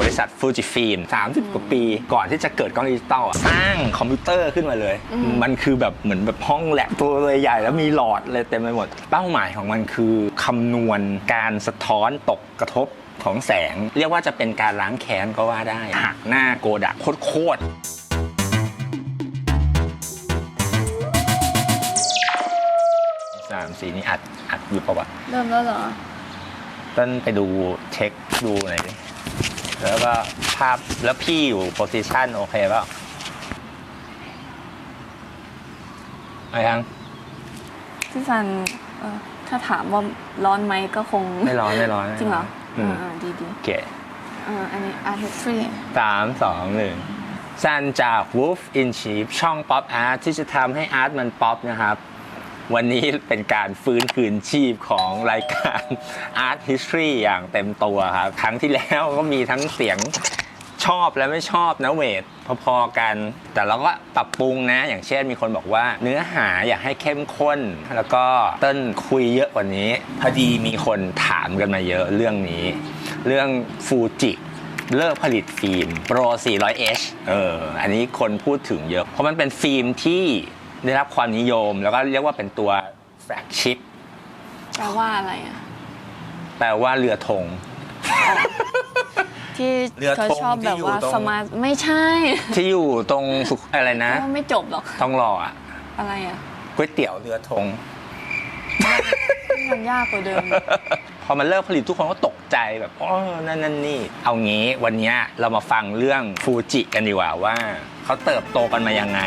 บริษัทฟูจิฟิล์ม30 กว่าปี ก่อนที่จะเกิดกล้องดิจิตอลอะสร้างคอมพิวเตอร์ขึ้นมาเลย มันคือแบบเหมือนแบบห้องแลบตัวเลยใหญ่แล้วมีหลอดเลยเต็มไปหมด เป้าหมายของมันคือคำนวณการสะท้อนตกกระทบของแสง เรียกว่าจะเป็นการล้างแค้นก็ว่าได้หักหน้าโกดักโคตรๆสามสีนี้อัดอัดอยู่ปะวะเริ่มแล้วเหรอต้นไปดูเช็คดูหน่อยดิ แล้วก็ภาพแล้วพี่อยู่โพซิชันโอเคเปล่าอะไรยัง พี่ซันเออถ้าถามว่าร้อนไหมก็คง ไม่ร้อนไม่ร้อนจริงเหรออืมอ่าดีดีโอเคๆอ่าอันนี้ art history สามสองหนึ่งซันจาก Wolf in Sheep ช่อง Pop Art ที่จะทำให้อาร์ตมันป๊อปนะครับ วันนี้เป็นการฟื้นคืนชีพของรายการ Art History อย่างเต็มตัวครับ ครั้งที่แล้วก็มีทั้งเสียงชอบและไม่ชอบนะเวทพอๆกัน แต่เราก็ปรับปรุงนะ อย่างเช่นมีคนบอกว่า เนื้อหาอยากให้เข้มข้น แล้วก็เต้นคุยเยอะกว่านี้ พอดีมีคนถามกันมาเยอะเรื่องนี้ เรื่องฟูจิเลิกผลิตฟิล์ม Pro 400H เออ อันนี้คนพูดถึงเยอะ เพราะมันเป็นฟิล์มที่ ได้รับความนิยม แล้วก็เรียกว่าเป็นตัวแฟลกชิพแปลว่าอะไรอะ แปลว่าเรือธง ที่เรือธงเขาชอบแบบว่าที่อยู่ตรง สมาร์ทไม่ใช่ที่อยู่ตรงสุขอะไรนะเพราะว่าไม่จบหรอกทองหล่ออะอะไรอะก๋วยเตี๋ยวเรือธง มันยากกว่าเดิม พอมันเลิกผลิตทุกคนก็ตกใจแบบอ๋อนั่นนั่นนี่ เอางี้วันเนี้ยเรามาฟังเรื่องฟูจิกันดีกว่าว่า เขาเติบโตกันมายังไง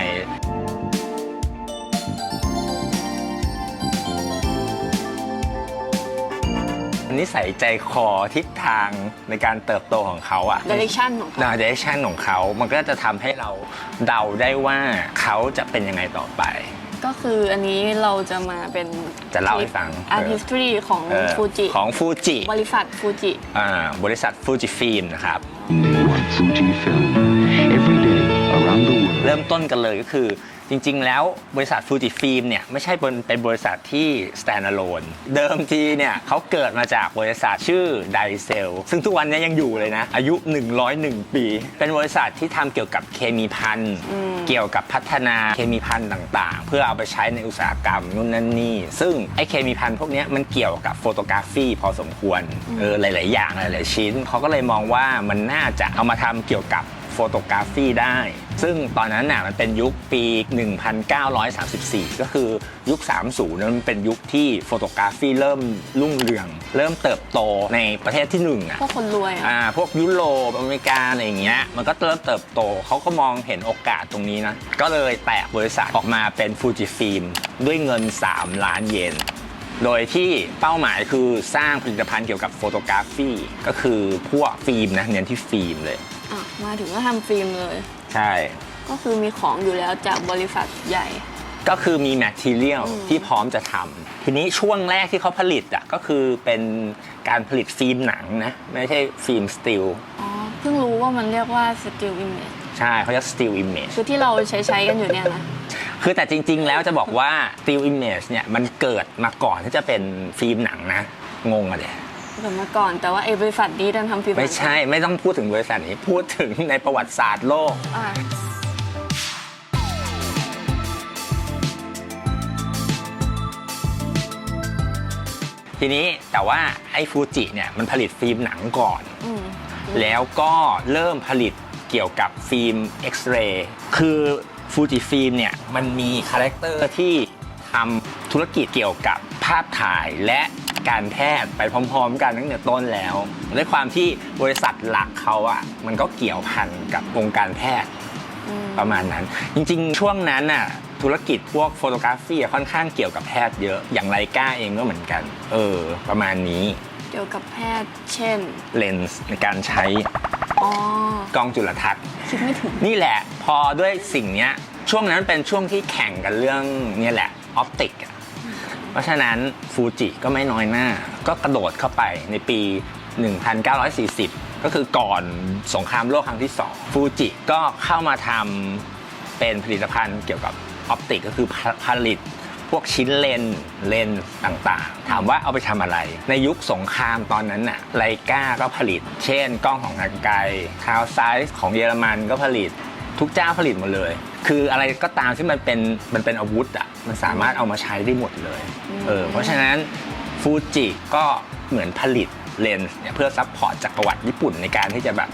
นิสัยใจคอทิศทางในการเติบโตของเขาอะ direction ของเขานาเดชันของเขา มันก็จะทำให้เราเดาได้ว่าเขาจะเป็นยังไงต่อไป ก็คืออันนี้เราจะมาเป็นจะเล่าให้ฟัง art เออ history ของเออฟูจิของฟูจิบริษัทฟูจิ อ่าบริษัทฟูจิฟิล์มนะครับ New on Fuji Film. Every day around the world. เริ่มต้นกันเลยก็คือ จริงๆ แล้วบริษัทฟูจิฟิล์มเนี่ยไม่ใช่เป็นเป็นบริษัทที่ standalone เดิมทีเนี่ยเขาเกิดมาจากบริษัทชื่อไดเซลซึ่งทุกวันนี้ยังอยู่เลยนะ อายุ 101 ปี เป็นบริษัทที่ทำเกี่ยวกับเคมีพันธุ์เกี่ยวกับพัฒนาเคมีพันธุ์ต่างๆ เพื่อเอาไปใช้ในอุตสาหกรรมนู่นนั่นนี่ซึ่งไอ้เคมีพันธุ์พวกเนี้ยมันเกี่ยวกับโฟโตกราฟีพอสมควรเออหลาย ๆ อย่างหลายๆชิ้นเขาก็เลยมองว่ามันน่าจะเอามาทำเกี่ยวกับ โฟโตกราฟีได้ ซึ่งตอนนั้นน่ะมันเป็นยุคปี 1934 ก็คือยุค 30นั้นมันเป็นยุคที่โฟโตกราฟีเริ่มรุ่งเรือง เริ่มเติบโตในประเทศที่หนึ่งอะพวกคนรวยอะอ่าพวกยุโรปอเมริกาอะไรอย่างเงี้ยมันก็เริ่มเติบโตเขาก็มองเห็นโอกาสตรงนี้นะ ก็เลยแตกบริษัทออกมาเป็นฟูจิฟิล์มด้วยเงิน 3 ล้านเยนโดยที่เป้าหมายคือสร้างผลิตภัณฑ์เกี่ยวกับโฟโตกราฟีก็คือพวกฟิล์มนะเน้นที่ฟิล์มเลย อะมาถึงก็ทำฟิล์มเลย ใช่ ก็คือมีของอยู่แล้วจากบริษัทใหญ่ ก็คือมีแมทเทียลอืมที่พร้อมจะทำทีนี้ช่วงแรกที่เขาผลิตอะก็คือเป็นการผลิตฟิล์มหนังนะ ไม่ใช่ฟิล์มสตีลอ๋อเพิ่งรู้ว่ามันเรียกว่า still image ใช่เขาเรียกสตีลอิมเมจคือที่เราใช้ใช้ๆกันอยู่เนี่ยนะคือแต่จริง ๆ แล้วจะบอกว่า still image เนี่ยมันเกิดมาก่อนที่จะเป็นฟิล์มหนังนะ งงอะเดย เกิดมาก่อนแต่ว่าไอ้บริษัทนี้ดันทำฟิล์มไม่ใช่ไม่ต้องพูดถึงบริษัทนี้พูดถึงในประวัติศาสตร์โลก อะทีนี้แต่ว่าไอ้ฟูจิเนี่ยมันผลิตฟิล์มหนังก่อน อืมแล้วก็เริ่มผลิตเกี่ยวกับฟิล์มเอ็กซเรย์คือฟูจิฟิล์มเนี่ยมันมีคาแรคเตอร์ที่ทำธุรกิจเกี่ยวกับภาพถ่ายและ การแพทย์ไปพร้อม ๆ กันตั้งแต่ต้นแล้วด้วยความที่บริษัทหลักเขาอะมันก็เกี่ยวพันกับวงการแพทย์อืมประมาณนั้น จริง ๆ ช่วงนั้นน่ะธุรกิจพวกโฟโตกราฟีอะค่อนข้างเกี่ยวกับแพทย์เยอะอย่างไลกาเองก็เหมือนกัน เออ ประมาณนี้เกี่ยวกับแพทย์เช่นเลนส์ในการใช้อ๋อกล้องจุลทรรศน์คิดไม่ถึงนี่แหละ พอด้วยสิ่งเนี้ยช่วงนั้นเป็นช่วงที่แข่งกันเรื่องเนี่ยแหละออปติกอะ เพราะฉะนั้นฟูจิก็ไม่น้อยหน้า ก็กระโดดเข้าไปในปี 1940 ก็คือก่อนสงครามโลกครั้งที่ 2 ฟูจิก็เข้ามาทำเป็นผลิตภัณฑ์เกี่ยวกับออปติกก็คือผลิตพวกชิ้นเลนเลนต่างๆ ถามว่าเอาไปทำอะไร ในยุคสงครามตอนนั้นน่ะไลกาก็ผลิต เช่น กล้องของทางไกลคาวไซส์ของเยอรมันก็ผลิต ทุกเจ้าผลิตหมดเลย คืออะไรก็ตามที่มันเป็นมันเป็นอาวุธอะมันสามารถเอามาใช้ได้หมดเลยเออเพราะฉะนั้นฟูจิก็เหมือนผลิตเลนส์เนี่ยเพื่อซัพพอร์ตจักรวรรดิญี่ปุ่นในการที่จะแบบ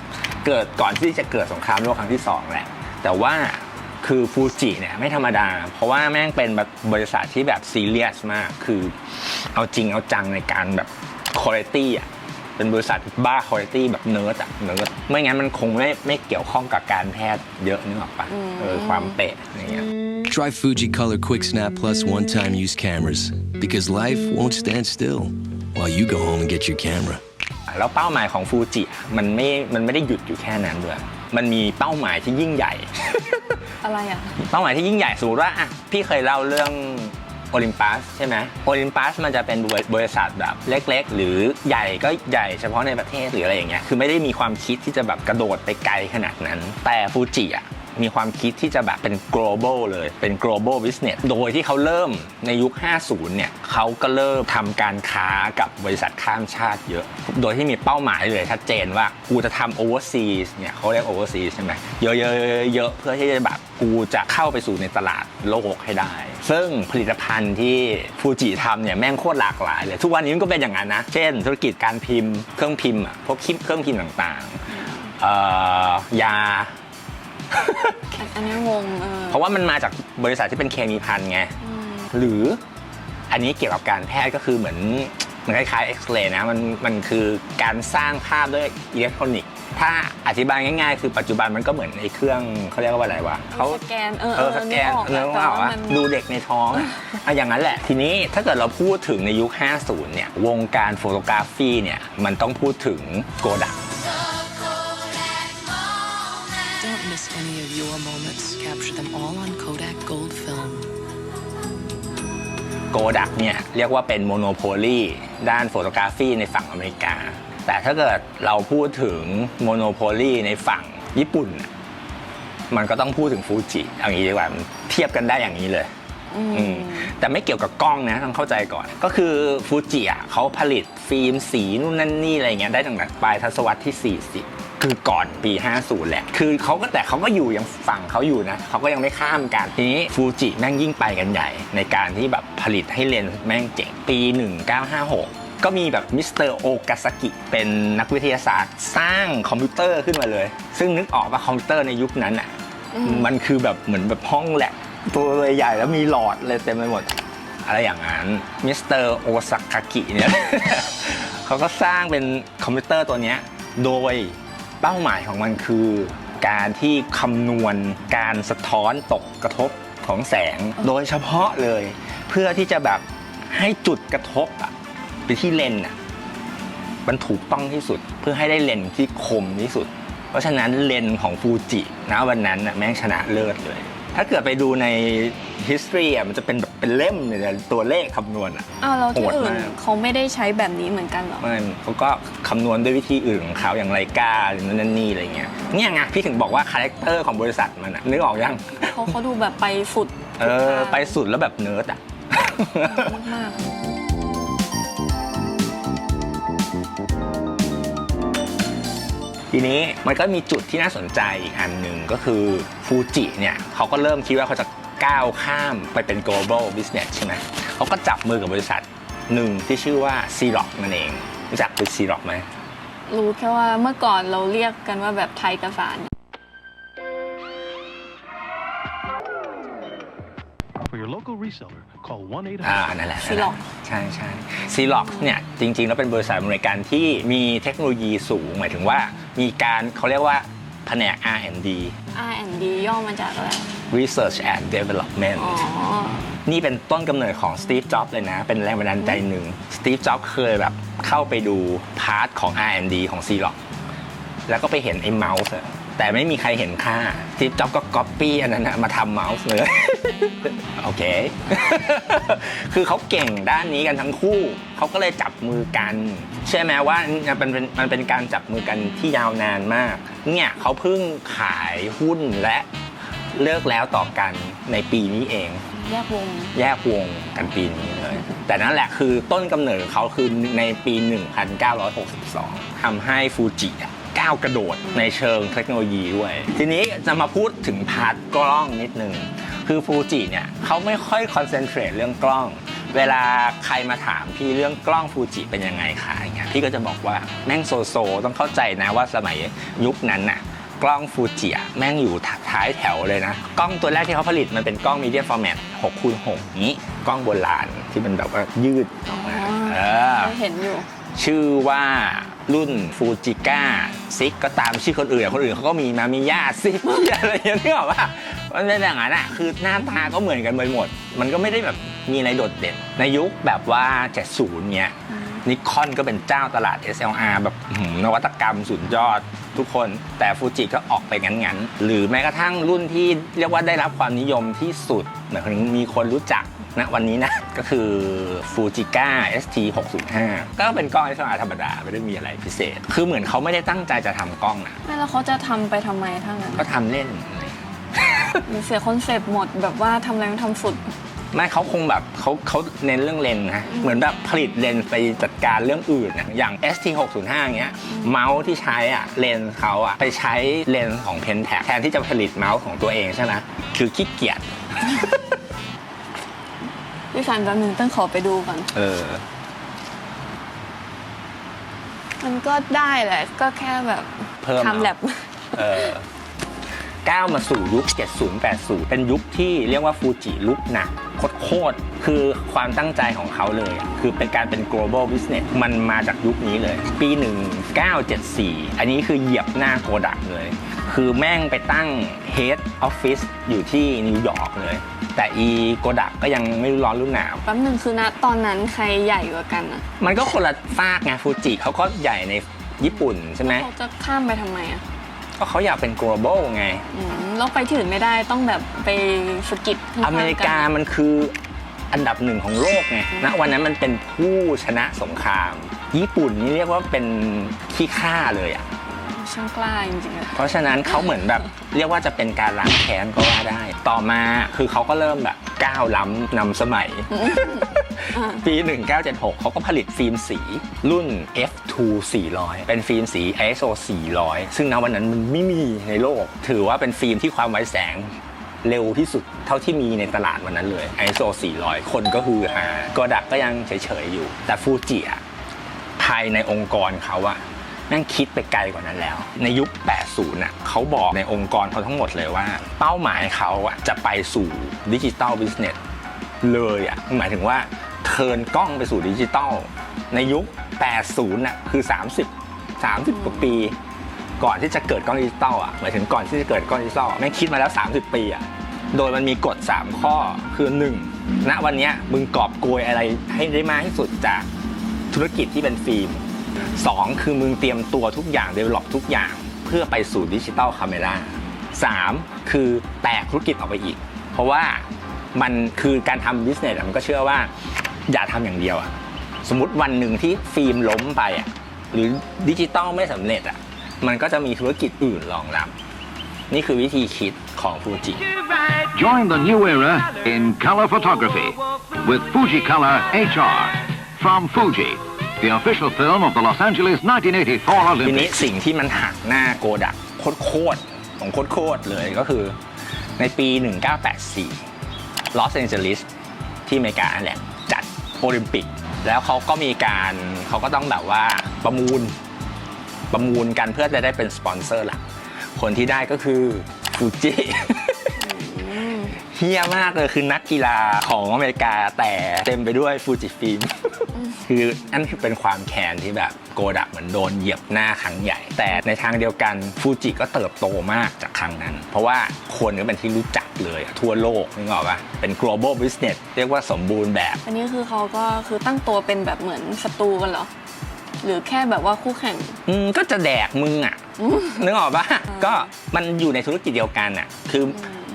เกิดก่อนที่จะเกิดสงครามโลกครั้งที่สองแหละแต่ว่าคือฟูจิเนี่ยไม่ธรรมดา เพราะว่าแม่งเป็นแบบบริษัทที่แบบซีเรียสมาก คือเอาจริงเอาจังในการแบบคุณภาพอะ เป็นบริษัทบ้าคุณภาพแบบเนิร์ดอะเนิร์ดไม่งั้นมันคงไม่ไม่เกี่ยวข้องกับการแพทย์เยอะนึกออกปะเออความเป๊ะอะไรเงี้ย Try Fujicolor Quick Snap Plus one time use cameras because life won't stand still while you go home and get your camera. แล้วเป้าหมายของฟูจิอะมันไม่มันไม่ได้หยุดอยู่แค่นั้นด้วยมันมีเป้าหมายที่ยิ่งใหญ่ อะไรอะ เป้าหมายที่ยิ่งใหญ่สมมติว่าอะพี่เคยเล่าเรื่อง โอลิมปัสใช่ไหมโอลิมปัสมันจะเป็นบริษัทแบบเล็ก ๆ หรือใหญ่ก็ใหญ่เฉพาะในประเทศหรืออะไรอย่างเงี้ยคือไม่ได้มีความคิดที่จะแบบกระโดดไปไกลขนาดนั้น แต่ฟูจิอะ มีความคิดที่จะแบบเป็น global เลย เป็น global business โดยที่เขาเริ่มในยุค 50 เนี่ยเขาก็เริ่มทำการค้ากับบริษัทข้ามชาติเยอะ โดยที่มีเป้าหมายเลยชัดเจนว่า กูจะทำ overseas เนี่ยเขาเรียก overseas ใช่ไหมเยอะๆๆๆเพื่อที่จะแบบกูจะเข้าไปสู่ในตลาดโลกให้ได้ ซึ่งผลิตภัณฑ์ที่ฟูจิทำเนี่ยแม่งโคตรหลากหลายเลย ทุกวันนี้มันก็เป็นอย่างนั้นนะ เช่น ธุรกิจการพิมพ์ เครื่องพิมพ์อะพวกคลิปเครื่องพิมพ์ต่างๆยา อันนี้งงเออเพราะว่ามันมาจากบริษัทที่เป็นเคมีพันไงหรืออันนี้เกี่ยวกับการแพทย์ก็คือเหมือนมันคล้ายๆเอ็กซเรย์นะมันมันคือการสร้างภาพด้วยอิเล็กทรอนิกส์ถ้าอธิบายง่ายๆ คือปัจจุบันมันก็เหมือนไอ้เครื่องเขาเรียกว่าอะไรวะเขา สแกนเออเออสแกนนึกออกเนื้อแต่ออกว่าว่ามัน ดูเด็กในท้องอะอะอย่างนั้นแหละ ทีนี้ถ้าเกิดเราพูดถึงในยุค 50 เนี่ย วงการโฟโตกราฟีเนี่ย มันต้องพูดถึงโกดัก Don't miss any of your moments. Capture them all on Kodak Gold Film. โกดักเนี่ยเรียกว่าเป็นโมโนโพลีด้านโฟโตกราฟีในฝั่งอเมริกา แต่ถ้าเกิดเราพูดถึงโมโนโพลีในฝั่งญี่ปุ่นน่ะมันก็ต้องพูดถึงฟูจิเอางี้ดีกว่ามันเทียบกันได้อย่างนี้เลยอืมแต่ไม่เกี่ยวกับกล้องนะต้องเข้าใจก่อน ก็คือฟูจิอะเขาผลิตฟิล์มสีนู่นนั่นนี่อะไรเงี้ยได้ตั้งแต่ปลายทศวรรษที่ 40 คือก่อนปี 50 แหละ คือเขาก็แต่เขาก็อยู่ยังฝั่งเขาอยู่นะเขาก็ยังไม่ข้ามกันทีนี้ฟูจิแม่งยิ่งไปกันใหญ่ ในการที่แบบผลิตให้เลนส์แม่งเจ๋งปี 1956ก็มีแบบมิสเตอร์โอกาซากิเป็นนักวิทยาศาสตร์สร้างคอมพิวเตอร์ขึ้นมาเลย ซึ่งนึกออกว่าคอมพิวเตอร์ในยุคนั้นอะมันคือแบบเหมือนแบบห้องแลบตัวใหญ่ๆแล้วมีหลอดเลยเต็มไปหมด อะไรอย่างนั้นมิสเตอร์โอซากากิเนี่ยเขาก็สร้างเป็นคอมพิวเตอร์ตัวเนี้ยโดย เป้าหมายของมันคือ การที่คำนวณการสะท้อนตกกระทบของแสงโดยเฉพาะเลย เพื่อที่จะแบบให้จุดกระทบอะไปที่เลนอะมันถูกต้องที่สุดเพื่อให้ได้เลนที่คมที่สุด เพราะฉะนั้นเลนของฟูจินะวันนั้นน่ะแม่งชนะเลิศเลย ถ้าเกิดไปดูใน history อะมันจะเป็นแบบเป็นเล่มเลยนะตัวเลขคำนวณอะ อ้าวแล้วที่โหดอื่นมาก เขาไม่ได้ใช้แบบนี้เหมือนกันเหรอ มันเขาก็คำนวณด้วยวิธีอื่นของเขาอย่างไรกาหรือนั่นนี่อะไรเงี้ยเนี่ยไงพี่ถึงบอกว่าคาแรคเตอร์ของบริษัทมันอะนึกออกยัง เขาเขาดูแบบไปสุดเออทุกทางไปสุดแล้วแบบเนิร์ดอะมาก ทีนี้มันก็มีจุดที่น่าสนใจอีกอันหนึ่งก็คือฟูจิเนี่ยเขาก็เริ่มคิดว่าเขาจะก้าวข้ามไปเป็น global business ใช่ไหมเขาก็จับมือกับบริษัทหนึ่งที่ชื่อว่า c r o c นั่นเองรู้จักคือ c r o c ไหมๆรู้แค่ว่าเมื่อก่อนเราเรียกกันว่าแบบไทยกสาร For your local reseller, call 1อ่า800นั่นแหละ Xerox ใช่ใช่ c r o c เนี่ยจริงๆ แล้วเป็นบริษัทบริการที่มีเทคโนโลยีสูง หมายถึงว่ามีการเขาเรียกว่าแผนก R&D R&D ย่อมาจากอะไร Research and Development อ๋อ นี่เป็นต้นกำเนิดของสตีฟจ็อบส์เลยนะ เป็นแรงบันดาลใจหนึ่งสตีฟจ็อบส์เคยแบบเข้าไปดูพาร์ทของ R&D ของ c ีล็อกแล้วก็ไปเห็นไอ้เมาส์อะ แต่ไม่มีใครเห็นค่าสตีฟจ็อบส์ก็ก๊อปปี้อันนั้นนะมาทำเมาส์เลยโอเค คือเขาเก่งด้านนี้กันทั้งคู่ เขาก็เลยจับมือกันเชื่อไหมว่ามันเป็นมันเป็นการจับมือกันที่ยาวนานมาก เนี่ยเขาเพิ่งขายหุ้นและเลิกแล้วต่อกันในปีนี้เอง แยกวง แยกวงกันปีนี้เลย แต่นั่นแหละคือต้นกำเนิดของเขาคือในปี 1962ทำให้ฟูจิอะ ก้าวกระโดดในเชิงเทคโนโลยีด้วย ทีนี้จะมาพูดถึงพาร์ทกล้องนิดนึง คือฟูจิเนี่ยเขาไม่ค่อยคอนเซนเทรตเรื่องกล้อง เวลาใครมาถามพี่เรื่องกล้องฟูจิเป็นยังไงคะอย่างเงี้ยพี่ก็จะบอกว่าแม่งโซโซต้องเข้าใจนะว่าสมัยยุคนั้นน่ะกล้องฟูจิอะแม่งอยู่ท้ายแถวเลยนะ กล้องตัวแรกที่เขาผลิตมันเป็นกล้องมีเดียฟอร์แมต6คูณ6นี้ กล้องโบราณที่มันแบบว่ายืดออกมาอ๋อเออเห็นอยู่ ชื่อว่า รุ่นฟูจิก้าซิกก็ตามชื่อคนอื่นอะคนอื่นเขาก็มีมามีย่าซิกอะไรอย่างเงี้ยนึกออกว่ามันเป็นอย่างนั้นอะคือหน้าตาก็เหมือนกันไปหมด มันก็ไม่ได้แบบมีอะไรโดดเด่น ในยุคแบบว่า 70 เนี้ยนิคอนก็เป็นเจ้าตลาด SLR แบบอื้อหือนวัตกรรมสุดยอดทุกคน แต่ฟูจิก็ออกไปงั้นๆ หรือแม้กระทั่งรุ่นที่เรียกว่าได้รับความนิยมที่สุดหมายถึงมีคนรู้จัก ณวันนี้นะ ก็คือฟูจิก้า ST 605ก็เป็นกล้อง SLR ธรรมดา ไม่ได้มีอะไรพิเศษ คือเหมือนเขาไม่ได้ตั้งใจจะทำกล้องนะไม่แล้วเขาจะทำไปทำไมถ้างั้นก็ทำเล่นอะไรหรือเสียคอนเซปต์หมดแบบว่าทำอะไรไม่ทำสุดไม่เขาคงแบบเขาเขาเน้นเรื่องเลนส์นะเหมือนแบบผลิตเลนส์ไปจัดการเรื่องอื่นนะอย่าง ST 605เงี้ยเมาส์ที่ใช้อะเลนส์เขาอะไปใช้เลนส์ของ Pentax แทนที่จะผลิตเมาส์ของตัวเองใช่ไหมคือขี้เกียจ พี่สันแป๊บนึงต้องขอไปดูก่อน เออ มันก็ได้แหละ ก็แค่แบบเพิ่มเอาทำแลบ เออ ก้าวมาสู่ยุค 70 80 เป็นยุคที่เรียกว่าฟูจิลุกหนักโคตรๆคือความตั้งใจของเขาเลยอะคือเป็นการเป็น global business มันมาจากยุคนี้เลย ปี 1974 อันนี้คือเหยียบหน้าโกดักเลย คือแม่งไปตั้ง head office อยู่ที่นิวยอร์กเลย แต่อีโกดักก็ยังไม่รู้ร้อนรู้หนาวแป๊บนึงคือนะตอนนั้นใครใหญ่กว่ากันอะมันก็คนละฟากไงฟูจิเขาก็ใหญ่ในญี่ปุ่นใช่ไหมเขาจะข้ามไปทำไมอะ ก็เขาอยากเป็น global ไง อืมแล้วไปที่อื่นไม่ได้ต้องแบบไปสกิดข้งๆอเมริกามันคืออันดับหนึ่งของโลกไงณวันนั้นมันเป็นผู้ชนะสงคราม ญี่ปุ่นนี่เรียกว่าเป็นขี้ข้าเลยอะ ช่างกล้าจริงๆอะเพราะฉะนั้นเขาเหมือนแบบ เรียกว่าจะเป็นการล้างแค้นก็ว่าได้ ต่อมาคือเขาก็เริ่มแบบก้าวล้ำนำสมัยปี 1976 เขาก็ผลิตฟิล์มสีรุ่น F2 400 เป็นฟิล์มสี ISO 400 ซึ่งณวันนั้นมันไม่มีในโลก ถือว่าเป็นฟิล์มที่ความไวแสงเร็วที่สุดเท่าที่มีในตลาดวันนั้นเลย ISO 400 คนก็คือหาก็ดักก็ยังเฉยๆอยู่ แต่ฟูจิอะภายในองค์กรเขาอะแม่งคิดไปไกลกว่านั้นแล้ว ในยุค 80น่ะเขาบอกในองค์กรเขาทั้งหมดเลยว่า เป้าหมายเขาอะจะไปสู่ดิจิตอลบิสเนสเลยอะหมายถึงว่าเทิร์นกล้องไปสู่ดิจิตอลในยุค 80น่ะคือ 30 30กว่าปี ก่อนที่จะเกิดกล้องดิจิตอลอะหมายถึงก่อนที่จะเกิดกล้องดิจิตอลแม่งคิดมาแล้ว 30 ปีอะโดยมันมีกฎ 3 ข้อคือ 1. ณวันเนี้ยมึงกอบโกยอะไรให้ได้มากที่สุดจากธุรกิจที่เป็นฟิล์ม 2. คือมึงเตรียมตัวทุกอย่าง develop ทุกอย่าง เพื่อไปสู่ดิจิตอลคาเมราสามคือแตกธุรกิจออกไปอีก เพราะว่ามันคือการทำบิสเนสมันก็เชื่อว่า อย่าทำอย่างเดียวอะ สมมติวันหนึ่งที่ฟิล์มล้มไปอะหรือดิจิตอลไม่สำเร็จอะมันก็จะมีธุรกิจอื่นรองรับ นี่คือวิธีคิดของฟูจิ Join the new era in color photography with Fuji Color HR from Fuji, the official film of the Los Angeles 1984ทีนี้ Olympics. สิ่งที่มันหักหน้าโกดักโคตรๆของโคตรๆเลยก็คือในปี 1984ลอสแองเจลิสที่อเมริกานั่นแหละจัดโอลิมปิก แล้วเขาก็มีการเขาก็ต้องแบบว่าประมูลประมูลกันเพื่อจะได้เป็นสปอนเซอร์หลัก คนที่ได้ก็คือฟูจิเฮี้ยมากเลยคือนักกีฬาของอเมริกาแต่เต็มไปด้วยฟูจิฟิล์มคืออันคือเป็นความแค้นที่แบบโกดักเหมือนโดนเหยียบหน้าครั้งใหญ่ แต่ในทางเดียวกันฟูจิก็เติบโตมากจากครั้งนั้น เพราะว่าคนก็เป็นที่รู้จัก เลยอะทั่วโลกนึกออกปะเป็น global business เรียกว่าสมบูรณ์แบบ อันนี้คือเขาก็คือตั้งตัวเป็นแบบเหมือนศัตรูกันเหรอ หรือแค่แบบว่าคู่แข่ง อืมก็จะแดกมึงอะนึกออกปะก็มันอยู่ในธุรกิจเดียวกันอะ คือ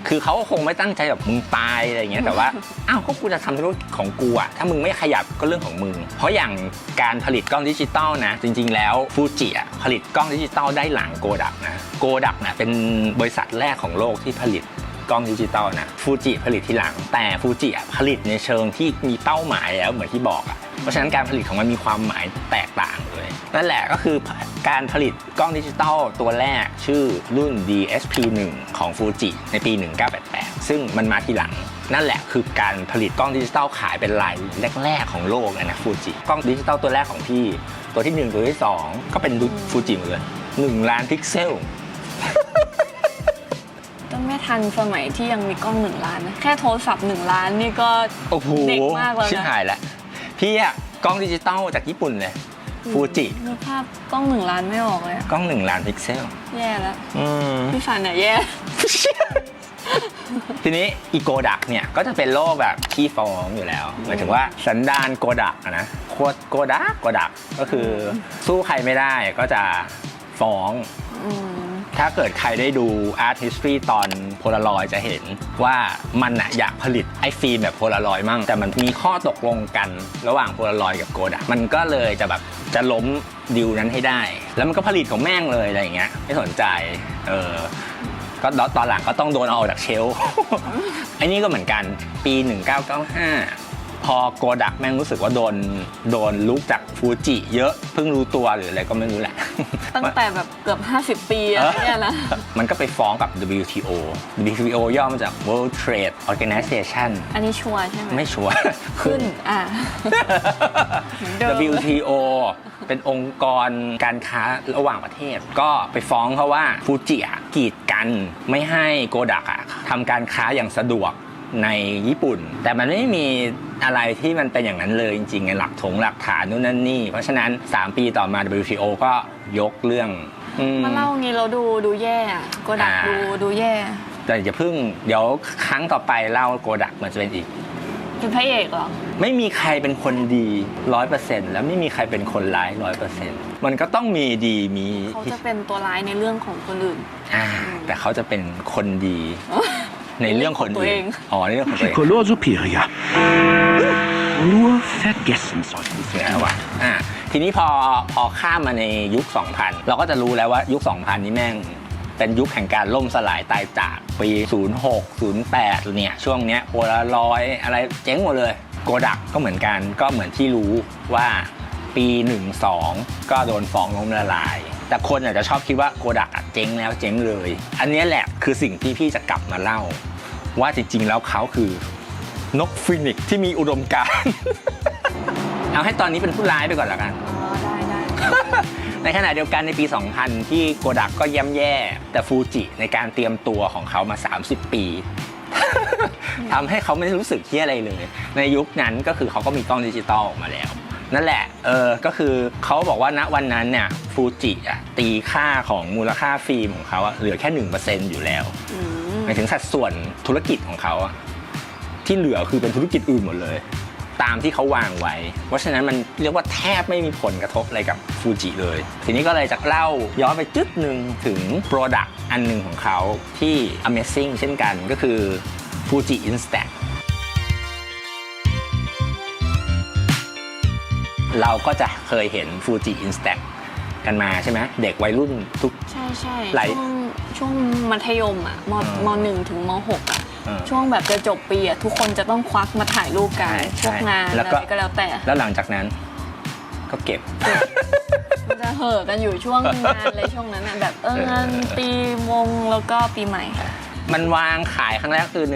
คือเขาก็คงไม่ตั้งใจแบบมึงตายอะไรอย่างเงี้ยแต่ว่าอ้าวก็กูจะทำธุรกิจของกูอะถ้ามึงไม่ขยับก็เรื่องของมึง เพราะอย่างการผลิตกล้องดิจิตอลนะ จริง ๆ แล้วฟูจิอะผลิตกล้องดิจิตอลได้หลังโกดักนะโกดักนะเป็นบริษัทแรกของโลกที่ผลิต กล้องดิจิตอลนะฟูจิผลิตที่หลัง แต่ฟูจิผลิตในเชิงที่มีเป้าหมายแล้วเหมือนที่บอกอะเพราะฉะนั้นการผลิตของมันมีความหมายแตกต่างเลย นั่นแหละก็คือการผลิตกล้องดิจิตอลตัวแรกชื่อรุ่น DSP1 ของฟูจิในปี 1988 ซึ่งมันมาทีหลัง นั่นแหละคือการผลิตกล้องดิจิตอลขายเป็นรายแรก ๆ ของโลกเลยนะฟูจิกล้องดิจิตอลตัวแรกของพี่ ตัวที่ 1 ตัวที่ 2 ก็เป็นฟูจิหมดเลย1ล้านพิกเซล ไม่ทันสมัยที่ยังมีกล้องหนึ่งล้านนะแค่โทรศัพท์หนึ่งล้านนี่ก็โอ้โหเด็กมากแล้วชิบนะหายแล้วพี่อะกล้องดิจิตอลจากญี่ปุ่นเลยฟูจินึกภาพกล้องหนึ่งล้านไม่ออกเลยอะกล้อง1ล้านพิกเซลแย่แล้วอืม พี่ฝันเนี่ยแย่ ทีนี้อีโกดักเนี่ยก็จะเป็นโลกแบบขี้ฟ้องอยู่แล้วหมายถึงว่าสันดานโกดักอะนะโคตรโกดักโกดักก็คือสู้ใครไม่ได้ก็จะฟ้อง อืม ถ้าเกิดใครได้ดู Art History ตอนโพลารอยจะเห็นว่ามันอะอยากผลิตไอ้ฟิล์มแบบโพลารอยมั่ง แต่มันมีข้อตกลงกันระหว่างโพลารอยกับโกดักมันก็เลยจะแบบจะล้มดิวนั้นให้ได้ แล้วมันก็ผลิตของแม่งเลยอะไรอย่างเงี้ยไม่สนใจเออก็ตอนหลังก็ต้องโดนเอาออกจากเชลฟ์ไอ้นี่ก็เหมือนกันปี 1995 พอโกดักแม่งรู้สึกว่าโดนโดนลุกจากฟูจิเยอะเพิ่งรู้ตัวหรืออะไรก็ไม่รู้แหละ ตั้งแต่แบบเกือบ 50 ปีอะไรเนี่ยนะ มันก็ไปฟ้องกับ WTO WTO ย่อมาจาก World Trade Organization อันนี้ชัวร์ใช่ไหม ไม่ชัวร์ขึ้นอะเหมือนเดิม WTO เป็นองค์กรการค้าระหว่างประเทศ ก็ไปฟ้องเขาว่าฟูจิอะกีดกันไม่ให้โกดักอะทำการค้าอย่างสะดวก ในญี่ปุ่น แต่มันไม่มีอะไรที่มันเป็นอย่างนั้นเลยจริงๆไงหลักถงหลักฐานนู่นนั่นนี่ เพราะฉะนั้น 3 ปีต่อมา WTO ก็ยกเรื่องอืมมาเล่างี้เราดูดูแย่อะก็ดักอ่าดูดูแย่ แต่อย่าเพิ่งเดี๋ยวครั้งต่อไปเล่าโกดักมันจะเป็นอีกเป็นพระเอกเหรอไม่มีใครเป็นคนดีร้อยเปอร์เซ็นต์แล้วไม่มีใครเป็นคนร้ายร้อยเปอร์เซ็นต์มันก็ต้องมีดีมีเขาจะเป็นตัวร้ายในเรื่องของคนอื่นอ่าแต่เขาจะเป็นคนดี ในเรื่องคนตัวอื่เอนงอ๋อในเรื่องของตัวเอง Piccolo Superior. Nur vergessen sollten นะวะอ่าทีนี้พอพอข้ามมาในยุค 2000 เราก็จะรู้แล้วว่ายุค 2000 นี้แม่งเป็นยุคแห่งการล่มสลายตายจากปี 06 08 เนี่ย ช่วงเนี้ยโพลารอยด์อะไรเจ๊งหมดเลย โกดักก็เหมือนกันก็เหมือนที่รู้ว่าปี 12 ก็โดนฟ้องล้มละลาย แต่คนอาจจะชอบคิดว่าโกดักอะเจ๊งแล้วเจ๊งเลย อันเนี้ยแหละคือสิ่งที่พี่จะกลับมาเล่า ว่าจริง ๆ แล้วเขาคือนกฟินิกซ์ที่มีอุดมการณ์เอาให้ตอนนี้เป็นผู้ร้ายไปก่อนละกันอ๋อได้ได้ในขณะเดียวกันในปี 2000 ที่โกดักก็ย่ำแย่ แต่ฟูจิในการเตรียมตัวของเขามา 30 ปีทำให้เขาไม่รู้สึกเที่ยอะไรเลย ในยุคนั้นก็คือเขาก็มีกล้องดิจิตอลออกมาแล้ว นั่นแหละ เออ ก็คือเขาบอกว่าณวันนั้นเนี่ยฟูจิอะตีค่าของมูลค่าฟิล์มของเขาอะเหลือแค่ 1%อยู่แล้วอืมหมายถึงสัดส่วนธุรกิจของเขาอะที่เหลือคือเป็นธุรกิจอื่นหมดเลย ตามที่เขาวางไว้ เพราะฉะนั้นมันเรียกว่าแทบไม่มีผลกระทบอะไรกับฟูจิเลย ทีนี้ก็เลยจะเล่าย้อนไปจุดหนึ่งถึง Product อันหนึ่งของเขาที่ Amazing เช่นกันก็คือ Fuji Instax เราก็จะเคยเห็น Fuji Instax กันมาใช่ไหมเด็กวัยรุ่นทุก ใช่ใช่ไหลช่วงช่วงมัธยมอะมอืมมหนึ่งถึงมหกอะเออช่วงแบบจะจบปีอะทุกคนจะต้องควักมาถ่ายรูปกันใช่พวกงานแล้อะวก็ ไรก็แล้วแต่แล้วหลังจากนั้นก็เก็บ มันจะเห่อะกันอยู่ช่วงงานเลยช่วงนั้นอะแบบเออเออ งานปีมงแล้วก็ปีใหม่ มันวางขายครั้งแรกคือ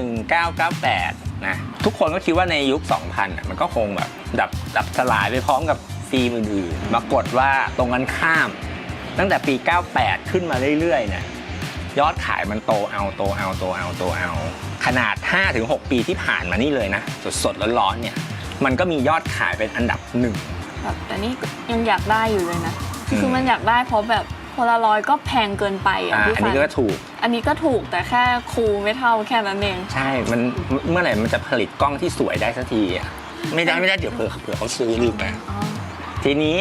1998 นะ ทุกคนก็คิดว่าในยุค 2000อะมันก็คงแบบดับดับสลายไปพร้อมกับฟิล์มอื่นๆปรากฏว่าตรงกันข้าม ตั้งแต่ปี 98 ขึ้นมาเรื่อยๆเนี่ยยอดขายมันโตเอาโตเอาโตเอาโตเอา ขนาด 5-6 ปีที่ผ่านมานี่เลยนะ สดๆร้อนๆเนี่ย มันก็มียอดขายเป็นอันดับหนึ่งแบบแต่นี่ยังอยากได้อยู่เลยนะอืมคือมันอยากได้เพราะแบบโพ ลารอยด์ก็แพงเกินไปอะอ่าพี่อันฟันี้นก็ถูก อันนี้ก็ถูกแต่แค่คูลไม่เท่าแค่นั้นเอง ใช่ มันเมื่อไหร่มันจะผลิตกล้องที่สวยได้สักทีอะไม่ได้ไม่ได้เดี๋ยวเผื่อเผื่อเขาซื้อลืมไปอ๋อทีนี้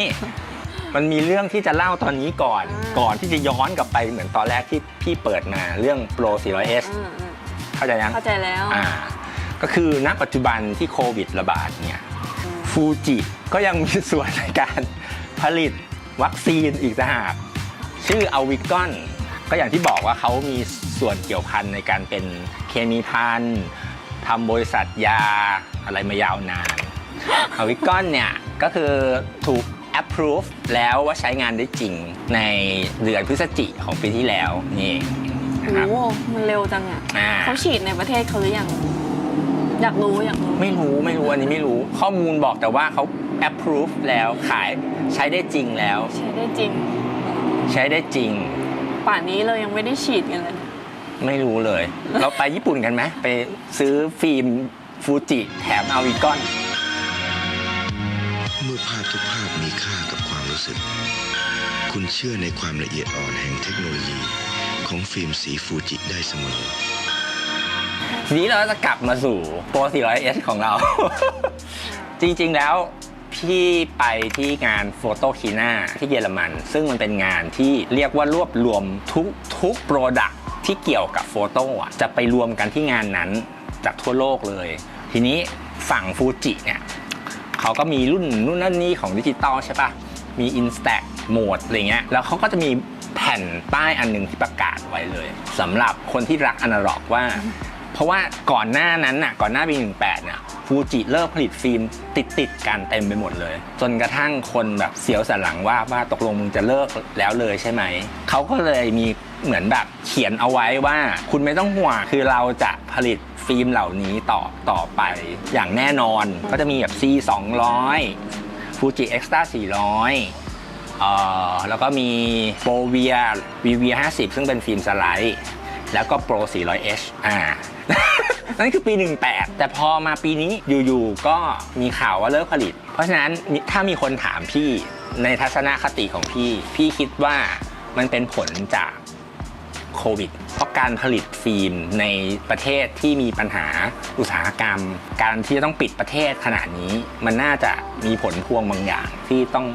มันมีเรื่องที่จะเล่าตอนนี้ก่อน อ่า ก่อนที่จะย้อนกลับไปเหมือนตอนแรกที่พี่เปิดมาเรื่อง Pro 400S อืมอืมเข้าใจยังเข้าใจแล้ว อ่าก็คือณปัจจุบันที่โควิดระบาดเนี่ยฟูจิก็ยังมีส่วนในการผลิตวัคซีนอีกต่างหาก ชื่ออวิกอนก็อย่างที่บอกว่าเขามีส่วนเกี่ยวพันในการเป็นเคมีพันทำบริษัทยาอะไรมายาวนานอาวิกอนเนี่ยก็คือถูก approve แล้วว่าใช้งานได้จริงในเดือนพฤศจิของปีที่แล้วนี่เองนะครับโอ้มันเร็วจังอะอ่าเขาฉีดในประเทศเขาหรือยังอยากรู้อยากรู้ไม่รู้ไม่รู้อันนี้ไม่รู้ข้อมูลบอกแต่ว่าเขา approve แล้วขายใช้ได้จริงแล้ว ใช้ได้จริง ใช้ได้จริง ป่านนี้เรายังไม่ได้ฉีดกันเลยนะไม่รู้เลย เราไปญี่ปุ่นกันไหมไปซื้อฟิล์มฟูจิแถมอาวิกอน เมื่อภาพทุกภาพมีค่ากับความรู้สึก คุณเชื่อในความละเอียดอ่อนแห่งเทคโนโลยีของฟิล์มสีฟูจิได้เสมอ ทีนี้เราจะกลับมาสู่ตัว 400S ของเรา จริง ๆ แล้ว พี่ไปที่งานโฟโตคีนาที่เยอรมัน ซึ่งมันเป็นงานที่เรียกว่ารวบรวมทุกทุกโปรดักที่เกี่ยวกับโฟโต้จะไปรวมกันที่งานนั้นจากทั่วโลกเลย ทีนี้ฝั่งฟูจิเนี่ยเขาก็มีรุ่นนู่นนั่นนี่ของดิจิตอลใช่ปะมี Instax โหมดอะไรเงี้ยแล้วเขาก็จะมีแผ่นป้ายอันหนึ่งที่ประกาศไว้เลยสำหรับคนที่รักอนาล็อกว่า เพราะว่าก่อนหน้านั้นน่ะก่อนหน้าปี 18เนี่ย ฟูจิเลิกผลิตฟิล์มติดติดกันเต็มไปหมดเลย จนกระทั่งคนแบบเสียวสันหลังว่าว่าตกลงมึงจะเลิกแล้วเลยใช่ไหม เขาก็เลยมีเหมือนแบบเขียนเอาไว้ว่าคุณไม่ต้องห่วงคือเราจะผลิตฟิล์มเหล่านี้ต่อต่อไปอย่างแน่นอนก็จะมีแบบ C 200 Fuji Extra 400เอ่อแล้วก็มีโปรเวียวีเวีย50ซึ่งเป็นฟิล์มสไลด์ แล้วก็โปร 400H อ่า นั่นคือปี 18 แต่พอมาปีนี้อยู่ๆก็มีข่าวว่าเลิกผลิต เพราะฉะนั้นถ้ามีคนถามพี่ในทัศนคติของพี่ พี่คิดว่ามันเป็นผลจากโควิด เพราะการผลิตฟิล์มในประเทศที่มีปัญหาอุตสาหกรรม การที่จะต้องปิดประเทศขนาดนี้ มันน่าจะมีผลพวงบางอย่างที่ต้อง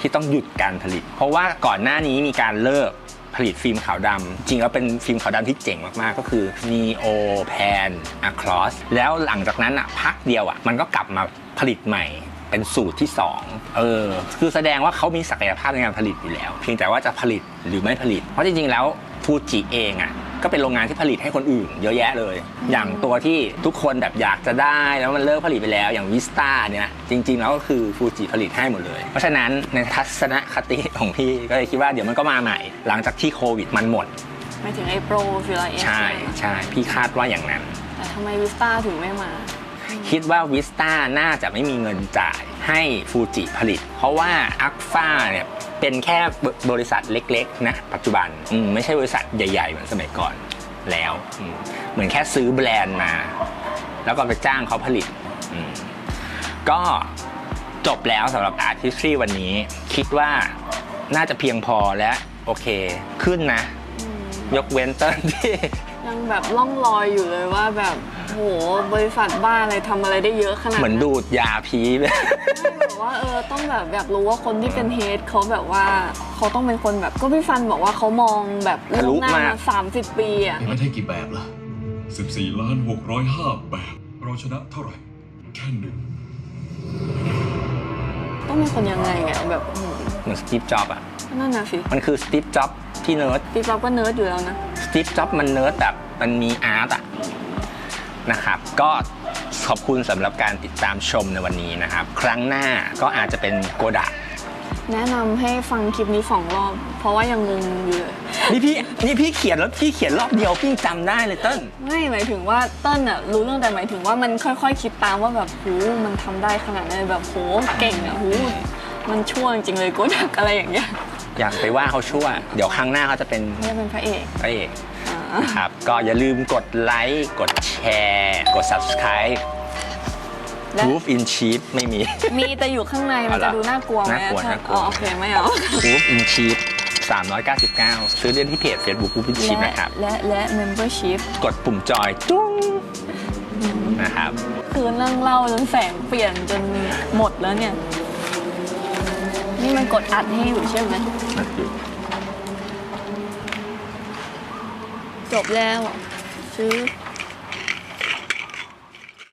ที่ต้องหยุดการผลิต เพราะว่าก่อนหน้านี้มีการเลิก ผลิตฟิล์มขาวดำจริงแล้วเป็นฟิล์มขาวดำที่เจ๋งมากๆ ก็คือ Neo Pan Across แล้วหลังจากนั้นอะพักเดียวอะมันก็กลับมาผลิตใหม่เป็นสูตรที่ 2 เออ คือแสดงว่าเขามีศักยภาพในการผลิตอยู่แล้ว เพียงแต่ว่าจะผลิตหรือไม่ผลิต เพราะจริงๆ แล้ว ฟูจิเองอะก็เป็นโรงงานที่ผลิตให้คนอื่น เยอะแยะเลย อย่างตัวที่ทุกคนแบบอยากจะได้แล้วมันเลิกผลิตไปแล้วอย่างวิสตาเนี่ยจริง ๆ แล้วก็คือฟูจิผลิตให้หมดเลย เพราะฉะนั้นในทัศนคติของพี่ก็เลยคิดว่าเดี๋ยวมันก็มาใหม่ หลังจากที่โควิดมันหมดหมายถึงไอ้โปรฟิลาเอสใช่ใช่พี่คาดว่าอย่างนั้น แต่ทำไมวิสต้าถึงไม่มา คิดว่าวิสตาน่าจะไม่มีเงินจ่ายให้ฟูจิผลิต เพราะว่าอักฟาเนี่ย เป็นแค่บริษัทเล็กๆนะปัจจุบันอืมไม่ใช่บริษัทใหญ่ๆเหมือนสมัยก่อนแล้วอืมเหมือนแค่ซื้อแบรนด์มา แล้วก็ไปจ้างเขาผลิตอืมก็จบแล้วสำหรับ Art History วันนี้ คิดว่าน่าจะเพียงพอและโอเค ขึ้นนะ ยกเว้นเต้นที่ ยังแบบล่องลอยอยู่เลยว่าแบบ โหบริษัทบ้าอะไรทำอะไรได้เยอะขนาดเหมือนดูดยาพีไปแบบว่าเออต้องแบบอยากรู้ว่าคนที่เป็นเฮดเขาแบบว่าเขาต้องเป็นคนแบบก็พี่ฟันบอกว่าเขามองแบบทะลุล่วงหน้ามากสามสิบปีอะ มันให้กี่แบบล่ะ 14ล้าน605 แบบ เราชนะเท่าไหร่ แค่หนึ่ง ต้องเป็นคนยังไงอะแบบโอ้โหเหมือนสตีฟจ็อบอะนั่นน่ะสิมันคือสตีฟจ็อบที่เนิร์ด พี่ป๊อปก็เนิร์ดอยู่แล้วนะ สตีฟจ็อบมันเนิร์ดแบบมันมีอาร์ตอะ นะครับ ก็ขอบคุณสำหรับการติดตามชมในวันนี้นะครับ ครั้งหน้าก็อาจจะเป็นโกดะแนะนำให้ฟังคลิปนี้สองรอบ เพราะว่ายังงงอยู่เลย นี่พี่นี่พี่เขียนแล้วพี่เขียนรอบเดียวพี่จำได้เลยเติ้ลไม่หมายถึงว่าเต้นอะรู้เรื่องแต่หมายถึงว่ามันค่อยๆคิดตามว่าแบบโหมันทำได้ขนาดนั้นแบบโหเก่งอะโหมันช่วงจริงเลยโกดักอะไรอย่างเงี้ยอยากไปว่าเขาชั่ว เดี๋ยวครั้งหน้าเขาจะเป็นไม่เป็นพระเอก พระเอกอ่านะ ครับ ก็อย่าลืมกดไลค์ กดแชร์ กด subscribe และ Proof in Sheet ไม่มี มีแต่อยู่ข้างในมันเอาจะล่ะดูน่ากลัวไหมน่ากลัวถ้น่ากลัว อ๋อโอเคไม่เอา Proof in Sheet 399 ซื้อได้ที่เพจ Facebook Proof in Sheet และนะครับ และและ membership กดปุ่มจอยจุ้งนะครับ คือนั่งเล่าจนแสงเปลี่ยนจนหมดแล้วเนี่ย นี่มันกดอัดให้อยู่ใช่ไหม จบแล้วซื้อ